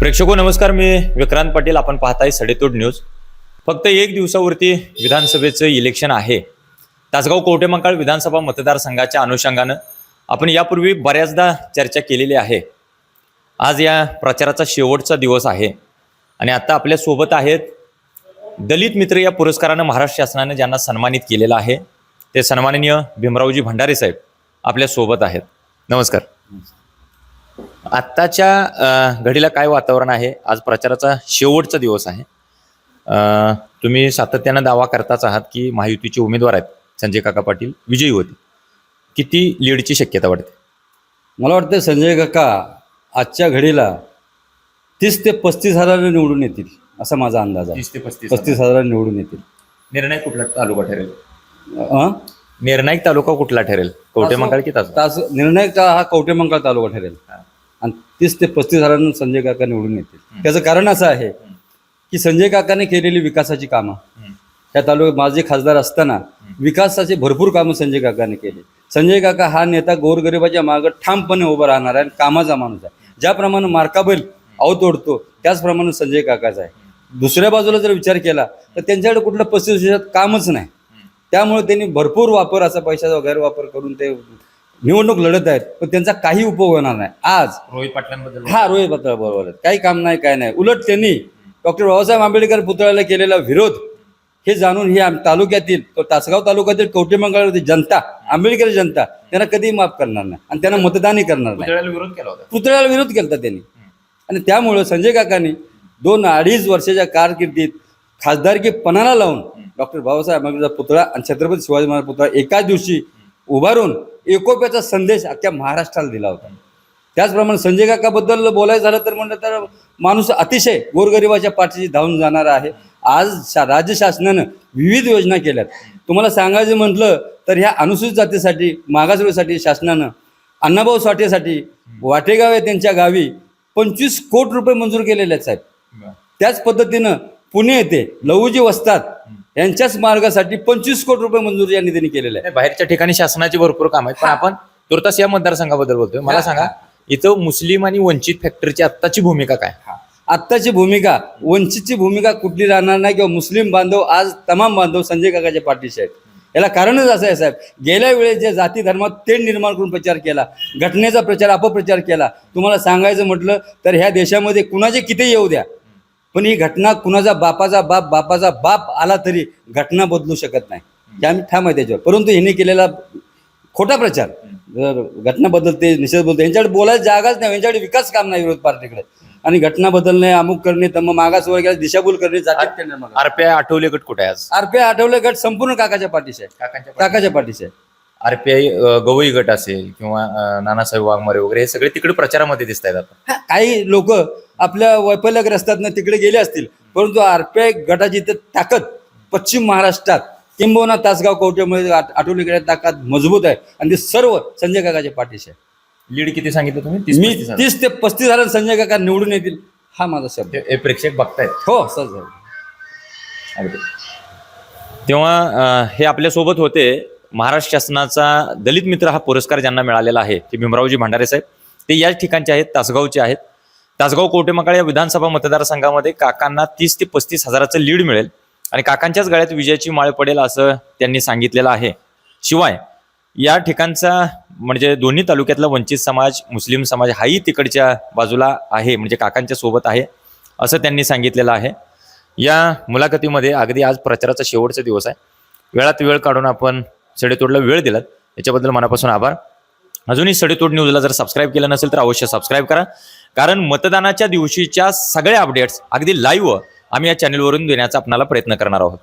प्रेक्षको नमस्कार. मी विक्रांत पाटील. आपण पाहताय सडेतोड न्यूज. फक्त एक दिवसावरती विधानसभेचं इलेक्शन आहे. तासगाव कवटेमंकाळ विधानसभा मतदारसंघाच्या अनुषंगानं आपण यापूर्वी बऱ्याचदा चर्चा केलेली आहे. आज या प्रचाराचा शेवटचा दिवस आहे. आणि आता आपल्यासोबत आहेत दलित मित्र या पुरस्कारानं महाराष्ट्र शासनानं ज्यांना सन्मानित केलेलं आहे ते सन्माननीय भीमरावजी भंडारे साहेब आपल्यासोबत आहेत. नमस्कार. आत्ताच्या घडीला काय वातावरण आहे? आज प्रचाराचा शेवटचा दिवस आहे. तुम्ही सातत्यानं दावा करताच आहात की महायुतीचे उमेदवार आहेत संजय काका पाटील विजयी होते किती लीडची शक्यता वाटते? मला वाटतं संजय काका आजच्या घडीला तीस ते पस्तीस हजाराने निवडून येतील असा माझा अंदाज आहे. तीस ते पस्तीस पस्तीस हजाराने. निवडून येतील. निर्णायक कुठला तालुका ठरेल? निर्णायक तालुका कुठला ठरेल? कवटे मंकाळ की तास? निर्णायक हा कवटेमंकाळ तालुका ठरेल. आणि तीस ते पस्तीस हजारांना संजय काका निवडून येतील त्याचं कारण असं आहे की संजय काकाने केलेली विकासाची कामं. ह्या तालुक्यात माझे खासदार असताना विकासाचे भरपूर कामं संजय काकाने केली. संजय काका हा नेता गोरगरिबाच्या मागं ठामपणे उभा राहणार आहे आणि कामाचा माणूस आहे. ज्याप्रमाणे मार्काबैल अव तोडतो त्याचप्रमाणे संजय काकाचा आहे. दुसऱ्या बाजूला जर विचार केला तर त्यांच्याकडे कुठलं पस्तीस वर्षात कामच नाही. त्यामुळे त्यांनी भरपूर वापर असा पैशाचा गैरवापर करून ते निवडणूक लढत आहेत पण त्यांचा काही उपयोग होणार नाही. आज रोहित पाटलांबद्दल. हा रोहित पातळ बरोबर आहे. काही काम नाही काय नाही. उलट त्यांनी डॉक्टर बाबासाहेब आंबेडकर पुतळ्याला केलेला विरोध हे जाणून ही तालुक्यातील तासगाव तालुक्यातील कवटेमंगळावरती जनता आंबेडकर जनता त्यांना कधीही माफ करणार नाही आणि त्यांना मतदानही करणार नाही. पुतळ्याला विरोध केला होता. पुतळ्याला विरोध केला त्यांनी. आणि त्यामुळं संजय काकांनी दोन अडीच वर्षाच्या कारकिर्दीत खासदारकी पणाला लावून डॉक्टर बाबासाहेब आंबेडकरचा पुतळा आणि छत्रपती शिवाजी महाराज पुतळा एकाच दिवशी उभारून एकोप्याचा संदेश अख्ख्या महाराष्ट्राला दिला होता. त्याचप्रमाणे संजय काकाबद्दल बोलायचं झालं तर म्हणलं तर माणूस अतिशय गोरगरिबाच्या पाठीशी धावून जाणार आहे. आज शा राज्य शासनानं विविध योजना केल्यात. तुम्हाला सांगायचं म्हटलं तर ह्या अनुसूचित जातीसाठी मागासवर्गीसाठी शासनानं अण्णाभाऊ साठेसाठी वाटेगाव आहे त्यांच्या गावी पंचवीस कोटी रुपये मंजूर केलेले आहेत साहेब. त्याच पद्धतीनं पुणे येथे लहुजी वस्तात यांच्याच मार्गासाठी पंचवीस कोटी रुपये मंजूर या निधीने केलेले आहे बाहेरच्या ठिकाणी शासनाची भरपूर काम आहेत. पण आपण तुर्तास या मतदारसंघाबद्दल बोलतोय. मला सांगा इथं मुस्लिम आणि वंचित फॅक्टरीची आत्ताची भूमिका काय? आत्ताची भूमिका वंचितची भूमिका कुठली राहणार नाही किंवा मुस्लिम बांधव आज तमाम बांधव संजय काकाच्या पाठीशी आहेत. याला कारणच असं आहे साहेब. गेल्या वेळेस जे जाती धर्मात तेढ निर्माण करून प्रचार केला घटनेचा प्रचार अपप्रचार केला तुम्हाला सांगायचं म्हटलं तर ह्या देशामध्ये कुणाचे किती येऊ द्या? पण ही घटना कुणाचा बापाचा बाप बापाचा बाप आला तरी घटना बदलू शकत नाही. हे आम्ही ठाम आहे त्याच्यावर. परंतु ह्यांनी केलेला खोटा प्रचार. जर घटना बदलते निषेध बोलते यांच्याकडे बोलायला जागाच नाही यांच्याकडे विकास काम नाही विरोध पार्टीकडे. आणि घटना बदलणे अमुक करणे तर मग मागास वर्गाला दिशाभूल करणे आरपीआय आठवले गट कुठे आहे आज? आरपीआय आठवले गट संपूर्ण काकाच्या पाठीशी आहे. काकांच्या काकाच्या पाठीशी आहे. आरपीआय गवई गट असेल किंवा नानासाहेब वाघमारे वगैरे हे सगळे तिकडे प्रचारामध्ये दिसत आहेत आता काही लोक आपल्या वैफल्यग्रस्तातनं तिकडे गेले असतील. परंतु आरपीआय गटाची तर ताकद पश्चिम महाराष्ट्रात किंबहुना तासगाव आठ- आठवलेकडे ताकद मजबूत आहे. आणि ते सर्व संजय काकाच्या पाठीशी आहे. लीड किती सांगितलं तुम्ही? तीस मी. तीस ते पस्तीस हजार संजय काका निवडून येतील हा माझा शब्द. हे प्रेक्षक बघतायत. हो सर सर. अगदी. तेव्हा हे आपल्यासोबत होते महाराष्ट्र शासनाचा दलित मित्र हा पुरस्कार ज्यांना मिळालेला आहे ते भीमरावजी भंडारे साहेब. ते याच ठिकाणचे आहेत तासगावचे आहेत. तासगाव कोटेमकाळ या विधानसभा मतदारसंघामध्ये काकांना तीस ते पस्तीस हजाराचं लीड मिळेल. आणि काकांच्याच गळ्यात विजयाची माळ पडेल असं त्यांनी सांगितलेलं आहे. शिवाय या ठिकाणचा म्हणजे दोन्ही तालुक्यातला वंचित समाज मुस्लिम समाज हाही तिकडच्या बाजूला आहे म्हणजे काकांच्या सोबत आहे असं त्यांनी सांगितलेलं आहे. या मुलाखतीमध्ये अगदी आज प्रचाराचा शेवटचा दिवस आहे. वेळात वेळ काढून आपण सडेतोडला वेळ दिलात. याच्याबद्दल मनापासून आभार. अजूनही सडेतोड न्यूजला जर सबस्क्राईब केलं नसेल तर अवश्य सबस्क्राईब करा. कारण मतदानाच्या दिवशीच्या सगळ्या अपडेट्स अगदी लाईव्ह आम्ही या चॅनलवरून देण्याचा आपणाला प्रयत्न करणार आहोत.